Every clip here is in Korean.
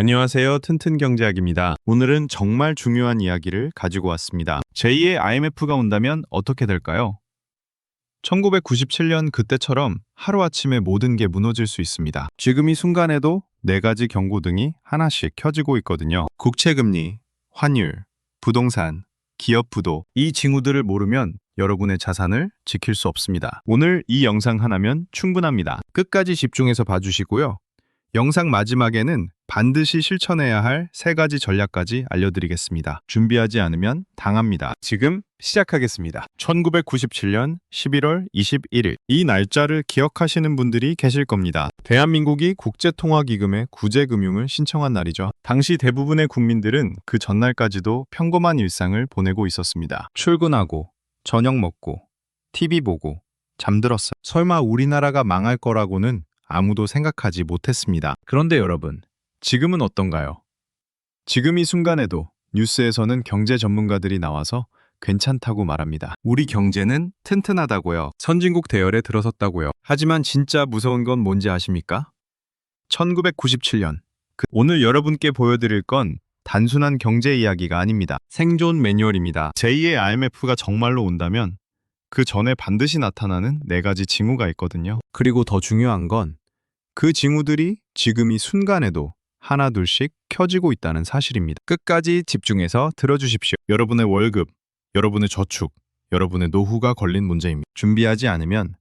안녕하세요. 튼튼경제학입니다. 오늘은 정말 중요한 이야기를 가지고 왔습니다. 제2의 IMF가 온다면 어떻게 될까요? 1997년 그때처럼 하루아침에 모든 게 무너질 수 있습니다. 지금 이 순간에도 네 가지 경고등이 하나씩 켜지고 있거든요. 국채금리, 환율, 부동산, 기업 부도 이 징후들을 모르면 여러분의 자산을 지킬 수 없습니다. 오늘 이 영상 하나면 충분합니다. 끝까지 집중해서 봐주시고요. 영상 마지막에는 반드시 실천해야 할 세 가지 전략까지 알려드리겠습니다. 준비하지 않으면 당합니다. 지금 시작하겠습니다. 1997년 11월 21일. 이 날짜를 기억하시는 분들이 계실 겁니다. 대한민국이 국제통화기금에 구제금융을 신청한 날이죠. 당시 대부분의 국민들은 그 전날까지도 평범한 일상을 보내고 있었습니다. 출근하고, 저녁 먹고, TV 보고, 잠들었어요. 설마 우리나라가 망할 거라고는 아무도 생각하지 못했습니다. 그런데 여러분, 지금은 어떤가요? 지금 이 순간에도 뉴스에서는 경제 전문가들이 나와서 괜찮다고 말합니다. 우리 경제는 튼튼하다고요. 선진국 대열에 들어섰다고요. 하지만 진짜 무서운 건 뭔지 아십니까? 1997년. 그 오늘 여러분께 보여드릴 건 단순한 경제 이야기가 아닙니다. 생존 매뉴얼입니다. 제2의 IMF가 정말로 온다면 그 전에 반드시 나타나는 네 가지 징후가 있거든요. 그리고 더 중요한 건 그 징후들이 지금 이 순간에도 하나둘씩 켜지고 있다는 사실입니다. 끝까지 집중해서 들어주십시오. 여러분의 월급, 여러분의 저축, 여러분의 노후가 걸린 문제입니다. 준비하지 않으면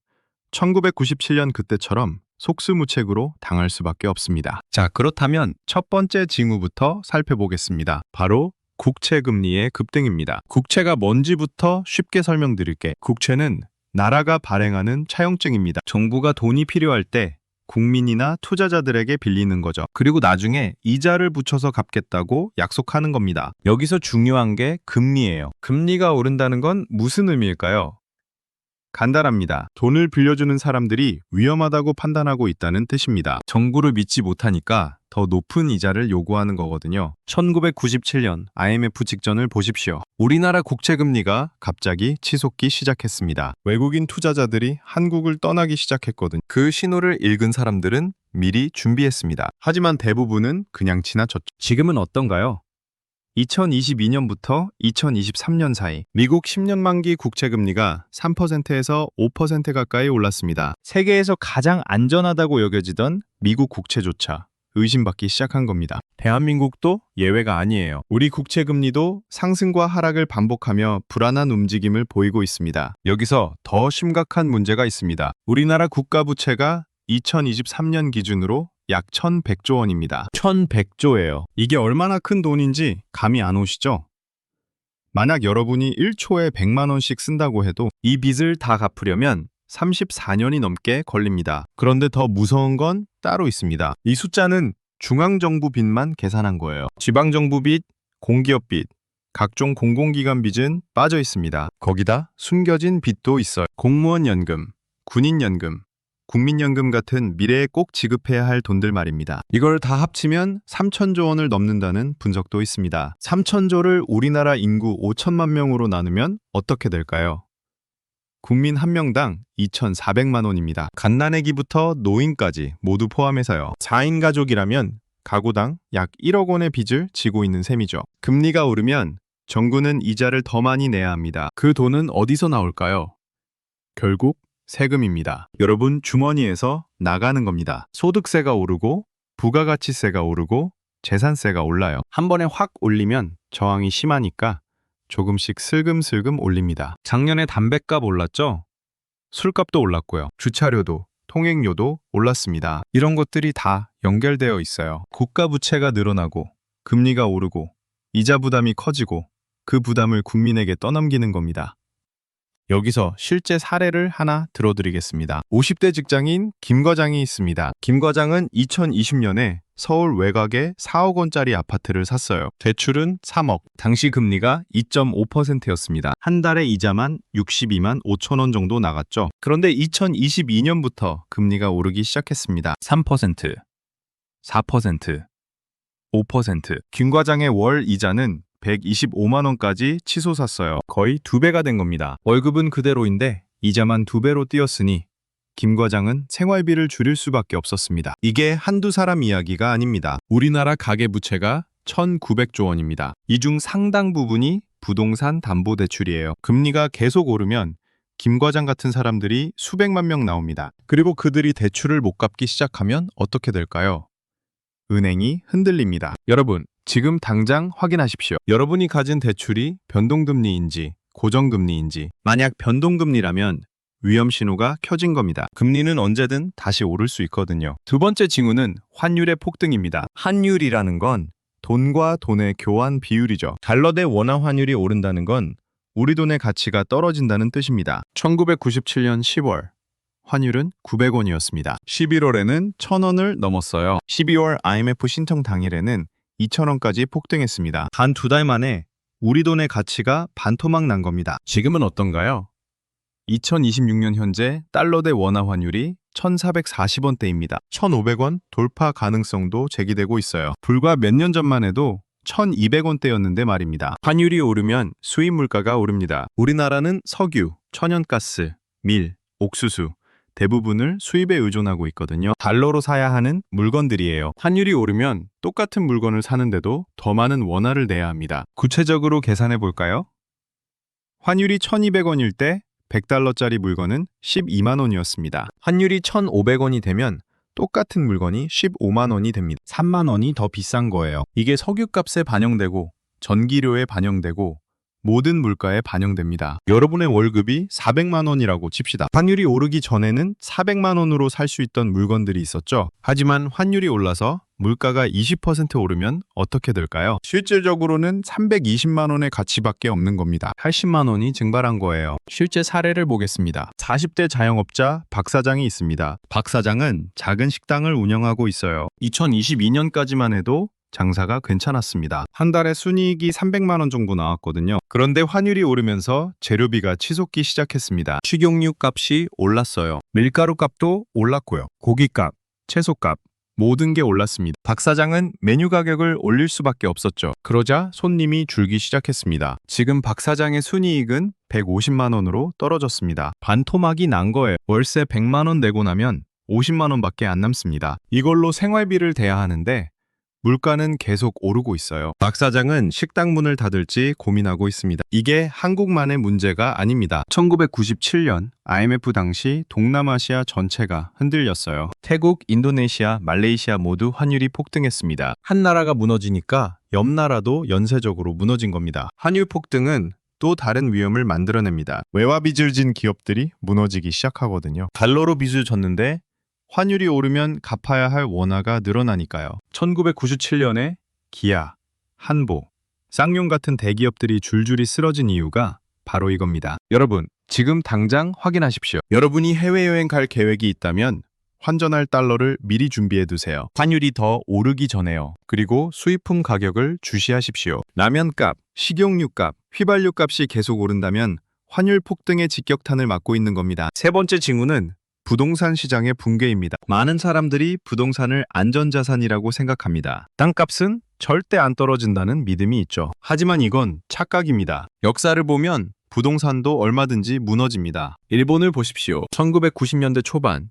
1997년 그때처럼 속수무책으로 당할 수밖에 없습니다. 자, 그렇다면 첫 번째 징후부터 살펴보겠습니다. 바로 국채금리의 급등입니다. 국채가 뭔지부터 쉽게 설명드릴게. 국채는 나라가 발행하는 차용증입니다. 정부가 돈이 필요할 때 국민이나 투자자들에게 빌리는 거죠. 그리고 나중에 이자를 붙여서 갚겠다고 약속하는 겁니다. 여기서 중요한 게 금리예요. 금리가 오른다는 건 무슨 의미일까요? 간단합니다. 돈을 빌려주는 사람들이 위험하다고 판단하고 있다는 뜻입니다. 정부를 믿지 못하니까 더 높은 이자를 요구하는 거거든요. 1997년 IMF 직전을 보십시오. 우리나라 국채 금리가 갑자기 치솟기 시작했습니다. 외국인 투자자들이 한국을 떠나기 시작했거든요. 그 신호를 읽은 사람들은 미리 준비했습니다. 하지만 대부분은 그냥 지나쳤죠. 지금은 어떤가요? 2022년부터 2023년 사이 미국 10년 만기 국채 금리가 3%에서 5% 가까이 올랐습니다. 세계에서 가장 안전하다고 여겨지던 미국 국채조차 의심받기 시작한 겁니다. 대한민국도 예외가 아니에요. 우리 국채 금리도 상승과 하락을 반복하며 불안한 움직임을 보이고 있습니다. 여기서 더 심각한 문제가 있습니다. 우리나라 국가 부채가 2023년 기준으로 약 1,100조 원입니다. 1,100조예요. 이게 얼마나 큰 돈인지 감이 안 오시죠? 만약 여러분이 1초에 100만 원씩 쓴다고 해도 이 빚을 다 갚으려면 34년이 넘게 걸립니다. 그런데 더 무서운 건 따로 있습니다. 이 숫자는 중앙정부 빚만 계산한 거예요. 지방정부 빚, 공기업 빚, 각종 공공기관 빚은 빠져 있습니다. 거기다 숨겨진 빚도 있어요. 공무원 연금, 군인 연금, 국민연금 같은 미래에 꼭 지급해야 할 돈들 말입니다. 이걸 다 합치면 3천조 원을 넘는다는 분석도 있습니다. 3천조를 우리나라 인구 5천만 명으로 나누면 어떻게 될까요? 국민 한 명당 2,400만 원입니다. 갓난아기부터 노인까지 모두 포함해서요. 4인 가족이라면 가구당 약 1억 원의 빚을 지고 있는 셈이죠. 금리가 오르면 정부는 이자를 더 많이 내야 합니다. 그 돈은 어디서 나올까요? 결국 세금입니다. 여러분 주머니에서 나가는 겁니다. 소득세가 오르고 부가가치세가 오르고 재산세가 올라요. 한 번에 확 올리면 저항이 심하니까 조금씩 슬금슬금 올립니다. 작년에 담배값 올랐죠? 술값도 올랐고요. 주차료도 통행료도 올랐습니다. 이런 것들이 다 연결되어 있어요. 국가 부채가 늘어나고 금리가 오르고 이자 부담이 커지고 그 부담을 국민에게 떠넘기는 겁니다. 여기서 실제 사례를 하나 들어드리겠습니다. 50대 직장인 김 과장이 있습니다. 김 과장은 2020년에 서울 외곽에 4억 원짜리 아파트를 샀어요. 대출은 3억, 당시 금리가 2.5%였습니다. 한 달에 이자만 62만 5천 원 정도 나갔죠. 그런데 2022년부터 금리가 오르기 시작했습니다. 3%, 4%, 5%. 김 과장의 월 이자는 125만 원까지 치솟았어요. 거의 두 배가 된 겁니다. 월급은 그대로인데 이자만 두 배로 뛰었으니 김 과장은 생활비를 줄일 수밖에 없었습니다. 이게 한두 사람 이야기가 아닙니다. 우리나라 가계부채가 1,900조 원입니다. 이 중 상당 부분이 부동산 담보대출이에요. 금리가 계속 오르면 김 과장 같은 사람들이 수백만 명 나옵니다. 그리고 그들이 대출을 못 갚기 시작하면 어떻게 될까요? 은행이 흔들립니다. 여러분, 지금 당장 확인하십시오. 여러분이 가진 대출이 변동금리인지 고정금리인지 만약 변동금리라면 위험 신호가 켜진 겁니다. 금리는 언제든 다시 오를 수 있거든요. 두 번째 징후는 환율의 폭등입니다. 환율이라는 건 돈과 돈의 교환 비율이죠. 달러 대 원화 환율이 오른다는 건 우리 돈의 가치가 떨어진다는 뜻입니다. 1997년 10월 환율은 900원이었습니다. 11월에는 1000원을 넘었어요. 12월 IMF 신청 당일에는 2000원까지 폭등했습니다. 단 두 달 만에 우리 돈의 가치가 반토막 난 겁니다. 지금은 어떤가요? 2026년 현재 달러 대 원화 환율이 1,440원대입니다. 1,500원 돌파 가능성도 제기되고 있어요. 불과 몇 년 전만 해도 1,200원대였는데 말입니다. 환율이 오르면 수입 물가가 오릅니다. 우리나라는 석유, 천연가스, 밀, 옥수수 대부분을 수입에 의존하고 있거든요. 달러로 사야 하는 물건들이에요. 환율이 오르면 똑같은 물건을 사는데도 더 많은 원화를 내야 합니다. 구체적으로 계산해 볼까요? 환율이 1,200원일 때 100달러짜리 물건은 12만 원이었습니다. 환율이 1,500원이 되면 똑같은 물건이 15만 원이 됩니다. 3만 원이 더 비싼 거예요. 이게 석유값에 반영되고 전기료에 반영되고 모든 물가에 반영됩니다. 여러분의 월급이 400만 원이라고 칩시다. 환율이 오르기 전에는 400만 원으로 살 수 있던 물건들이 있었죠. 하지만 환율이 올라서 물가가 20% 오르면 어떻게 될까요? 실질적으로는 320만 원의 가치밖에 없는 겁니다. 80만 원이 증발한 거예요. 실제 사례를 보겠습니다. 40대 자영업자 박 사장이 있습니다. 박 사장은 작은 식당을 운영하고 있어요. 2022년까지만 해도 장사가 괜찮았습니다. 한 달에 순이익이 300만 원 정도 나왔거든요. 그런데 환율이 오르면서 재료비가 치솟기 시작했습니다. 식용유 값이 올랐어요. 밀가루 값도 올랐고요. 고기값, 채소값, 모든 게 올랐습니다. 박 사장은 메뉴 가격을 올릴 수밖에 없었죠. 그러자 손님이 줄기 시작했습니다. 지금 박 사장의 순이익은 150만 원으로 떨어졌습니다. 반토막이 난 거예요. 월세 100만 원 내고 나면 50만 원밖에 안 남습니다. 이걸로 생활비를 대야 하는데 물가는 계속 오르고 있어요. 박 사장은 식당 문을 닫을지 고민하고 있습니다. 이게 한국만의 문제가 아닙니다. 1997년 IMF 당시 동남아시아 전체가 흔들렸어요. 태국, 인도네시아, 말레이시아 모두 환율이 폭등했습니다. 한 나라가 무너지니까 옆 나라도 연쇄적으로 무너진 겁니다. 환율 폭등은 또 다른 위험을 만들어냅니다. 외화 빚을 진 기업들이 무너지기 시작하거든요. 달러로 빚을 졌는데 환율이 오르면 갚아야 할 원화가 늘어나니까요. 1997년에 기아, 한보, 쌍용 같은 대기업들이 줄줄이 쓰러진 이유가 바로 이겁니다. 여러분, 지금 당장 확인하십시오. 여러분이 해외여행 갈 계획이 있다면 환전할 달러를 미리 준비해 두세요. 환율이 더 오르기 전에요. 그리고 수입품 가격을 주시하십시오. 라면값, 식용유값, 휘발유 값이 계속 오른다면 환율 폭등의 직격탄을 맞고 있는 겁니다. 세 번째 징후는 부동산 시장의 붕괴입니다. 많은 사람들이 부동산을 안전자산이라고 생각합니다. 땅값은 절대 안 떨어진다는 믿음이 있죠. 하지만 이건 착각입니다. 역사를 보면 부동산도 얼마든지 무너집니다. 일본을 보십시오. 1990년대 초반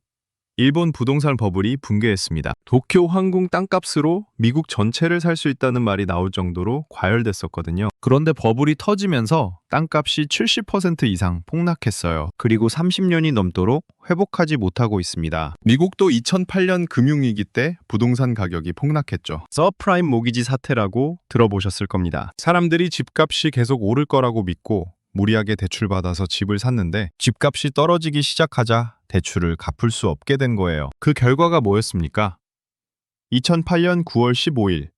일본 부동산 버블이 붕괴했습니다. 도쿄 항공 땅값으로 미국 전체를 살 수 있다는 말이 나올 정도로 과열됐었거든요. 그런데 버블이 터지면서 땅값이 70% 이상 폭락했어요. 그리고 30년이 넘도록 회복하지 못하고 있습니다. 미국도 2008년 금융위기 때 부동산 가격이 폭락했죠. 서프라임 모기지 사태라고 들어보셨을 겁니다. 사람들이 집값이 계속 오를 거라고 믿고 무리하게 대출받아서 집을 샀는데 집값이 떨어지기 시작하자 대출을 갚을 수 없게 된 거예요. 그 결과가 뭐였습니까? 2008년 9월 15일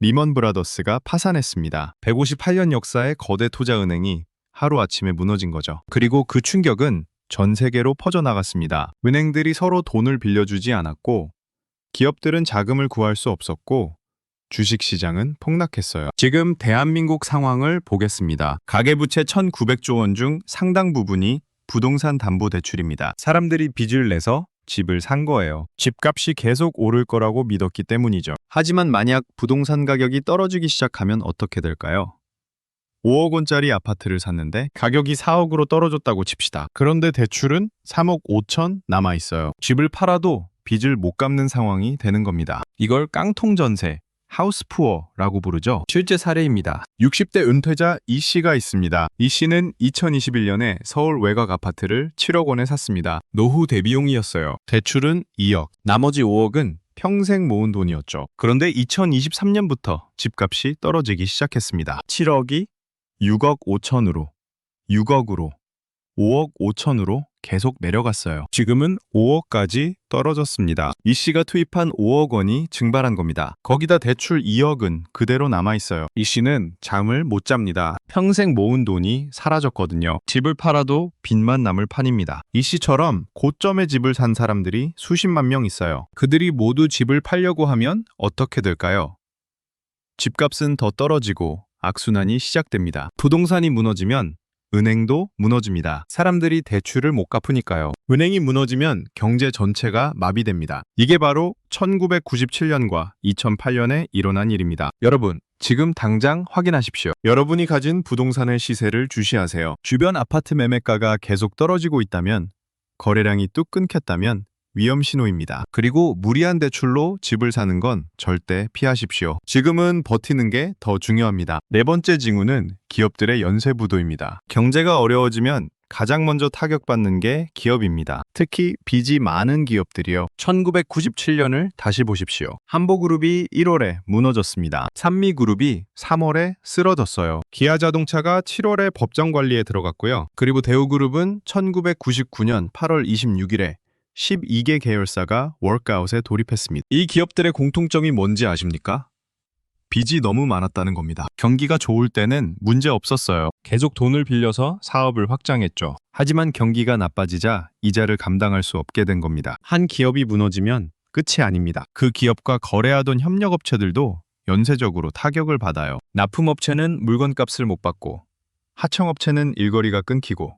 리먼 브라더스가 파산했습니다. 158년 역사의 거대 투자은행이 하루아침에 무너진 거죠. 그리고 그 충격은 전 세계로 퍼져나갔습니다. 은행들이 서로 돈을 빌려주지 않았고 기업들은 자금을 구할 수 없었고 주식시장은 폭락했어요. 지금 대한민국 상황을 보겠습니다. 가계부채 1,900조 원 중 상당 부분이 부동산 담보 대출입니다. 사람들이 빚을 내서 집을 산 거예요. 집값이 계속 오를 거라고 믿었기 때문이죠. 하지만 만약 부동산 가격이 떨어지기 시작하면 어떻게 될까요? 5억 원짜리 아파트를 샀는데 가격이 4억으로 떨어졌다고 칩시다. 그런데 대출은 3억 5천 남아 있어요. 집을 팔아도 빚을 못 갚는 상황이 되는 겁니다. 이걸 깡통 전세, 하우스 푸어라고 부르죠. 실제 사례입니다. 60대 은퇴자 이 씨가 있습니다. 이 씨는 2021년에 서울 외곽 아파트를 7억 원에 샀습니다. 노후 대비용이었어요. 대출은 2억, 나머지 5억은 평생 모은 돈이었죠. 그런데 2023년부터 집값이 떨어지기 시작했습니다. 7억이 6억 5천으로, 6억으로, 5억 5천으로 계속 내려갔어요. 지금은 5억까지 떨어졌습니다. 이 씨가 투입한 5억 원이 증발한 겁니다. 거기다 대출 2억은 그대로 남아 있어요. 이 씨는 잠을 못 잡니다. 평생 모은 돈이 사라졌거든요. 집을 팔아도 빚만 남을 판입니다. 이 씨처럼 고점의 집을 산 사람들이 수십만 명 있어요. 그들이 모두 집을 팔려고 하면 어떻게 될까요? 집값은 더 떨어지고 악순환이 시작됩니다. 부동산이 무너지면 은행도 무너집니다. 사람들이 대출을 못 갚으니까요. 은행이 무너지면 경제 전체가 마비됩니다. 이게 바로 1997년과 2008년에 일어난 일입니다. 여러분, 지금 당장 확인하십시오. 여러분이 가진 부동산의 시세를 주시하세요. 주변 아파트 매매가가 계속 떨어지고 있다면, 거래량이 뚝 끊겼다면 위험 신호입니다. 그리고 무리한 대출로 집을 사는 건 절대 피하십시오. 지금은 버티는 게 더 중요합니다. 네 번째 징후는 기업들의 연쇄 부도입니다. 경제가 어려워지면 가장 먼저 타격받는 게 기업입니다. 특히 빚이 많은 기업들이요. 1997년을 다시 보십시오. 한보그룹이 1월에 무너졌습니다. 산미그룹이 3월에 쓰러졌어요. 기아자동차가 7월에 법정 관리에 들어갔고요. 그리고 대우그룹은 1999년 8월 26일에 12개 계열사가 월크아웃에 돌입했습니다. 이 기업들의 공통점이 뭔지 아십니까? 빚이 너무 많았다는 겁니다. 경기가 좋을 때는 문제 없었어요. 계속 돈을 빌려서 사업을 확장했죠. 하지만 경기가 나빠지자 이자를 감당할 수 없게 된 겁니다. 한 기업이 무너지면 끝이 아닙니다. 그 기업과 거래하던 협력업체들도 연쇄적으로 타격을 받아요. 납품업체는 물건값을 못 받고 하청업체는 일거리가 끊기고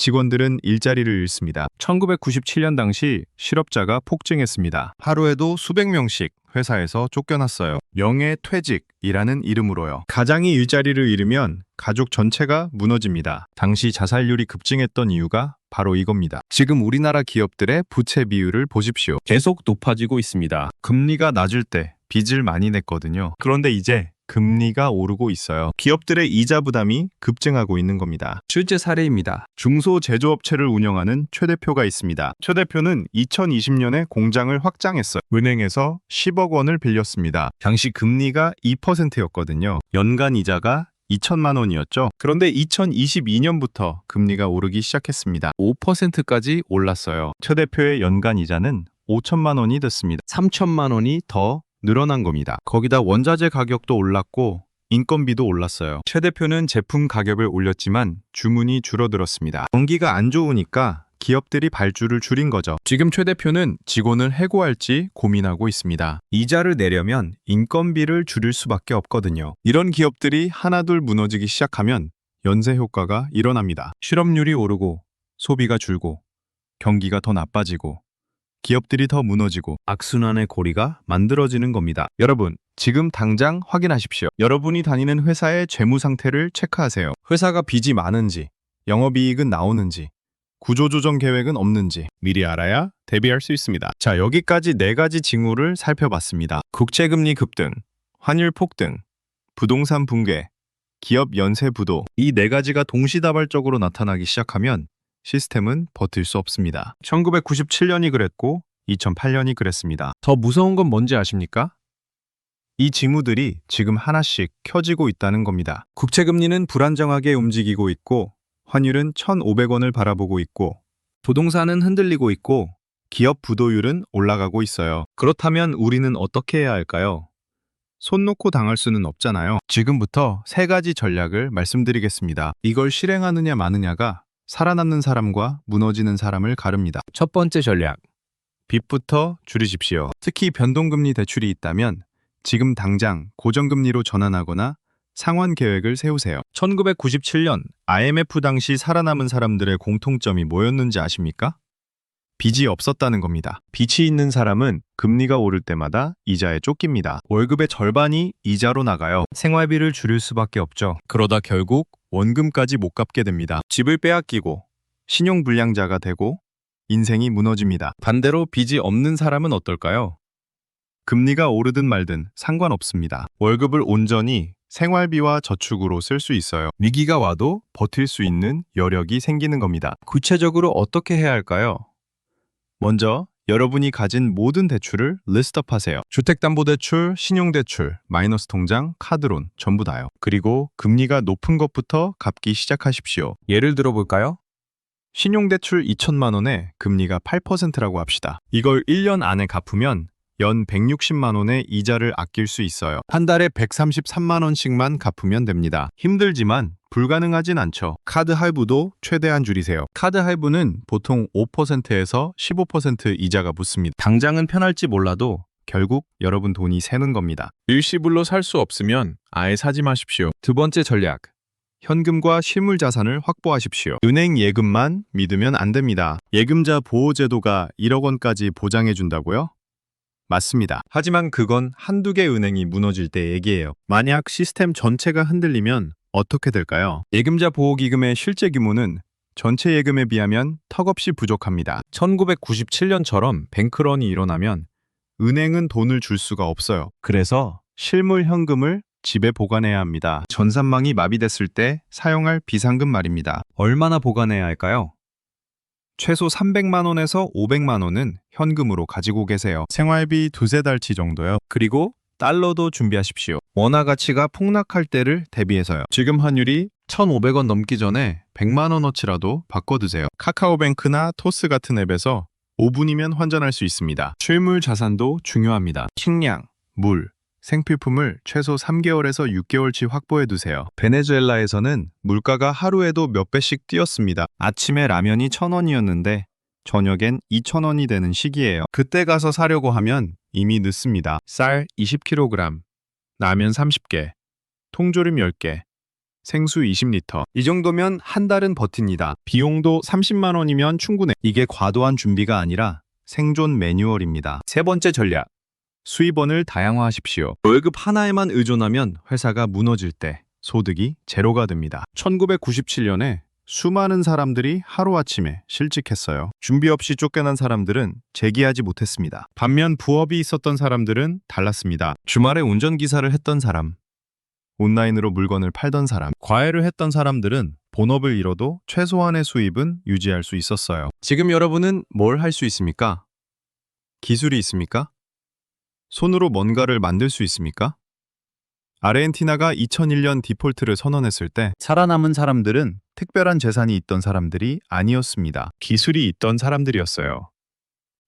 직원들은 일자리를 잃습니다. 1997년 당시 실업자가 폭증했습니다. 하루에도 수백 명씩 회사에서 쫓겨났어요. 명예퇴직이라는 이름으로요. 가장이 일자리를 잃으면 가족 전체가 무너집니다. 당시 자살률이 급증했던 이유가 바로 이겁니다. 지금 우리나라 기업들의 부채 비율을 보십시오. 계속 높아지고 있습니다. 금리가 낮을 때 빚을 많이 냈거든요. 그런데 이제 금리가 오르고 있어요. 기업들의 이자 부담이 급증하고 있는 겁니다. 실제 사례입니다. 중소제조업체를 운영하는 최 대표가 있습니다. 최 대표는 2020년에 공장을 확장했어요. 은행에서 10억 원을 빌렸습니다. 당시 금리가 2%였거든요. 연간 이자가 2천만 원이었죠. 그런데 2022년부터 금리가 오르기 시작했습니다. 5%까지 올랐어요. 최 대표의 연간 이자는 5천만 원이 됐습니다. 3천만 원이 더 늘어난 겁니다. 거기다 원자재 가격도 올랐고 인건비도 올랐어요. 최 대표는 제품 가격을 올렸지만 주문이 줄어들었습니다. 경기가 안 좋으니까 기업들이 발주를 줄인 거죠. 지금 최 대표는 직원을 해고할지 고민하고 있습니다. 이자를 내려면 인건비를 줄일 수밖에 없거든요. 이런 기업들이 하나둘 무너지기 시작하면 연쇄 효과가 일어납니다. 실업률이 오르고 소비가 줄고 경기가 더 나빠지고 기업들이 더 무너지고 악순환의 고리가 만들어지는 겁니다. 여러분, 지금 당장 확인하십시오. 여러분이 다니는 회사의 재무 상태를 체크하세요. 회사가 빚이 많은지, 영업이익은 나오는지, 구조조정 계획은 없는지 미리 알아야 대비할 수 있습니다. 자, 여기까지 네 가지 징후를 살펴봤습니다. 국채금리 급등, 환율 폭등, 부동산 붕괴, 기업 연쇄 부도 이 네 가지가 동시다발적으로 나타나기 시작하면 시스템은 버틸 수 없습니다. 1997년이 그랬고 2008년이 그랬습니다. 더 무서운 건 뭔지 아십니까? 이 징후들이 지금 하나씩 켜지고 있다는 겁니다. 국채금리는 불안정하게 움직이고 있고 환율은 1,500원을 바라보고 있고 부동산은 흔들리고 있고 기업 부도율은 올라가고 있어요. 그렇다면 우리는 어떻게 해야 할까요? 손 놓고 당할 수는 없잖아요. 지금부터 세 가지 전략을 말씀드리겠습니다. 이걸 실행하느냐 마느냐가 살아남는 사람과 무너지는 사람을 가릅니다. 첫 번째 전략. 빚부터 줄이십시오. 특히 변동금리 대출이 있다면 지금 당장 고정금리로 전환하거나 상환 계획을 세우세요. 1997년 IMF 당시 살아남은 사람들의 공통점이 뭐였는지 아십니까? 빚이 없었다는 겁니다. 빚이 있는 사람은 금리가 오를 때마다 이자에 쫓깁니다. 월급의 절반이 이자로 나가요. 생활비를 줄일 수밖에 없죠. 그러다 결국 원금까지 못 갚게 됩니다. 집을 빼앗기고 신용불량자가 되고 인생이 무너집니다. 반대로 빚이 없는 사람은 어떨까요? 금리가 오르든 말든 상관없습니다. 월급을 온전히 생활비와 저축으로 쓸 수 있어요. 위기가 와도 버틸 수 있는 여력이 생기는 겁니다. 구체적으로 어떻게 해야 할까요? 먼저 여러분이 가진 모든 대출을 리스트업 하세요. 주택담보대출, 신용대출, 마이너스 통장, 카드론 전부 다요. 그리고 금리가 높은 것부터 갚기 시작하십시오. 예를 들어 볼까요? 신용대출 2천만 원에 금리가 8%라고 합시다. 이걸 1년 안에 갚으면 연 160만 원의 이자를 아낄 수 있어요. 한 달에 133만 원씩만 갚으면 됩니다. 힘들지만 불가능하진 않죠. 카드 할부도 최대한 줄이세요. 카드 할부는 보통 5%에서 15% 이자가 붙습니다. 당장은 편할지 몰라도 결국 여러분 돈이 새는 겁니다. 일시불로 살 수 없으면 아예 사지 마십시오. 두 번째 전략. 현금과 실물 자산을 확보하십시오. 은행 예금만 믿으면 안 됩니다. 예금자 보호제도가 1억 원까지 보장해 준다고요? 맞습니다. 하지만 그건 한두 개 은행이 무너질 때 얘기예요. 만약 시스템 전체가 흔들리면 어떻게 될까요? 예금자 보호기금의 실제 규모는 전체 예금에 비하면 턱없이 부족합니다. 1997년처럼 뱅크런이 일어나면 은행은 돈을 줄 수가 없어요. 그래서 실물 현금을 집에 보관해야 합니다. 전산망이 마비됐을 때 사용할 비상금 말입니다. 얼마나 보관해야 할까요? 최소 300만 원에서 500만 원은 현금으로 가지고 계세요. 생활비 두세 달치 정도요. 그리고 달러도 준비하십시오. 원화 가치가 폭락할 때를 대비해서요. 지금 환율이 1,500원 넘기 전에 100만 원어치라도 바꿔두세요. 카카오뱅크나 토스 같은 앱에서 5분이면 환전할 수 있습니다. 실물 자산도 중요합니다. 식량, 물, 생필품을 최소 3개월에서 6개월치 확보해 두세요. 베네수엘라에서는 물가가 하루에도 몇 배씩 뛰었습니다. 아침에 라면이 1,000원이었는데 저녁엔 2,000원이 되는 시기예요. 그때 가서 사려고 하면 이미 늦습니다. 쌀 20kg, 라면 30개, 통조림 10개, 생수 20리터. 이 정도면 한 달은 버팁니다. 비용도 30만 원이면 충분해. 이게 과도한 준비가 아니라 생존 매뉴얼입니다. 세 번째 전략. 수입원을 다양화하십시오. 월급 하나에만 의존하면 회사가 무너질 때 소득이 제로가 됩니다. 1997년에 수많은 사람들이 하루아침에 실직했어요. 준비 없이 쫓겨난 사람들은 재기하지 못했습니다. 반면 부업이 있었던 사람들은 달랐습니다. 주말에 운전기사를 했던 사람, 온라인으로 물건을 팔던 사람, 과외를 했던 사람들은 본업을 잃어도 최소한의 수입은 유지할 수 있었어요. 지금 여러분은 뭘 할 수 있습니까? 기술이 있습니까? 손으로 뭔가를 만들 수 있습니까? 아르헨티나가 2001년 디폴트를 선언했을 때 살아남은 사람들은 특별한 재산이 있던 사람들이 아니었습니다. 기술이 있던 사람들이었어요.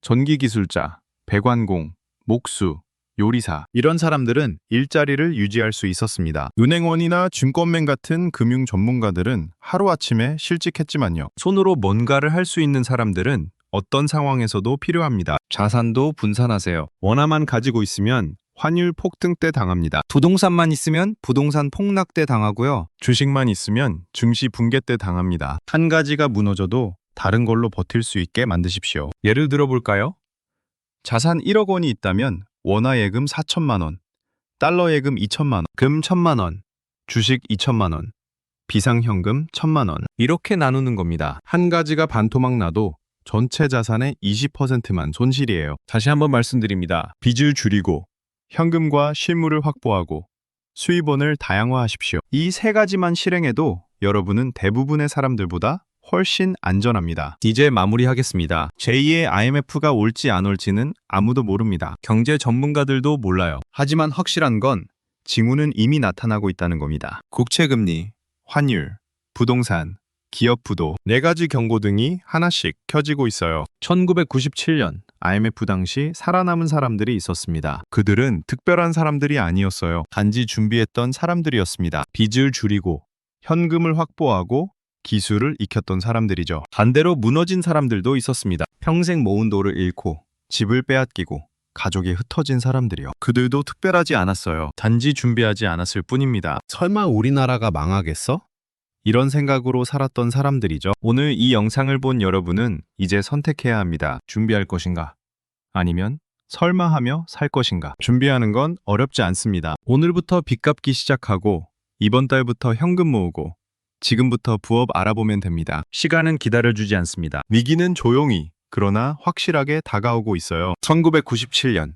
전기 기술자, 배관공, 목수, 요리사 이런 사람들은 일자리를 유지할 수 있었습니다. 은행원이나 증권맨 같은 금융 전문가들은 하루아침에 실직했지만요. 손으로 뭔가를 할 수 있는 사람들은 어떤 상황에서도 필요합니다. 자산도 분산하세요. 원화만 가지고 있으면 환율 폭등 때 당합니다. 부동산만 있으면 부동산 폭락 때 당하고요. 주식만 있으면 증시 붕괴 때 당합니다. 한 가지가 무너져도 다른 걸로 버틸 수 있게 만드십시오. 예를 들어 볼까요? 자산 1억 원이 있다면 원화 예금 4천만 원, 달러 예금 2천만 원, 금 1천만 원, 주식 2천만 원, 비상현금 1천만 원. 이렇게 나누는 겁니다. 한 가지가 반토막 나도 전체 자산의 20%만 손실이에요. 다시 한번 말씀드립니다. 빚을 줄이고 현금과 실물을 확보하고 수입원을 다양화하십시오. 이 세 가지만 실행해도 여러분은 대부분의 사람들보다 훨씬 안전합니다. 이제 마무리하겠습니다. 제2의 IMF가 올지 안 올지는 아무도 모릅니다. 경제 전문가들도 몰라요. 하지만 확실한 건 징후는 이미 나타나고 있다는 겁니다. 국채금리, 환율, 부동산, 기업 부도 네 가지 경고등이 하나씩 켜지고 있어요. 1997년 IMF 당시 살아남은 사람들이 있었습니다. 그들은 특별한 사람들이 아니었어요. 단지 준비했던 사람들이었습니다. 빚을 줄이고 현금을 확보하고 기술을 익혔던 사람들이죠. 반대로 무너진 사람들도 있었습니다. 평생 모은 돈을 잃고 집을 빼앗기고 가족이 흩어진 사람들이요. 그들도 특별하지 않았어요. 단지 준비하지 않았을 뿐입니다. 설마 우리나라가 망하겠어? 이런 생각으로 살았던 사람들이죠. 오늘 이 영상을 본 여러분은 이제 선택해야 합니다. 준비할 것인가? 아니면 설마 하며 살 것인가? 준비하는 건 어렵지 않습니다. 오늘부터 빚 갚기 시작하고 이번 달부터 현금 모으고 지금부터 부업 알아보면 됩니다. 시간은 기다려주지 않습니다. 위기는 조용히 그러나 확실하게 다가오고 있어요. 1997년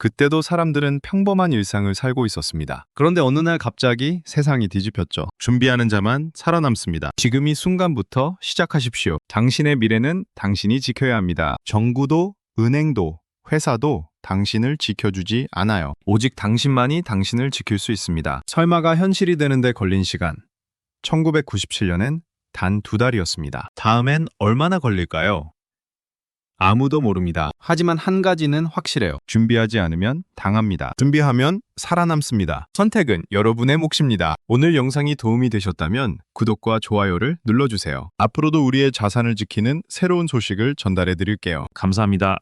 그때도 사람들은 평범한 일상을 살고 있었습니다. 그런데 어느 날 갑자기 세상이 뒤집혔죠. 준비하는 자만 살아남습니다. 지금 이 순간부터 시작하십시오. 당신의 미래는 당신이 지켜야 합니다. 정부도, 은행도, 회사도 당신을 지켜주지 않아요. 오직 당신만이 당신을 지킬 수 있습니다. 설마가 현실이 되는데 걸린 시간. 1997년엔 단 두 달이었습니다. 다음엔 얼마나 걸릴까요? 아무도 모릅니다. 하지만 한 가지는 확실해요. 준비하지 않으면 당합니다. 준비하면 살아남습니다. 선택은 여러분의 몫입니다. 오늘 영상이 도움이 되셨다면 구독과 좋아요를 눌러주세요. 앞으로도 우리의 자산을 지키는 새로운 소식을 전달해 드릴게요. 감사합니다.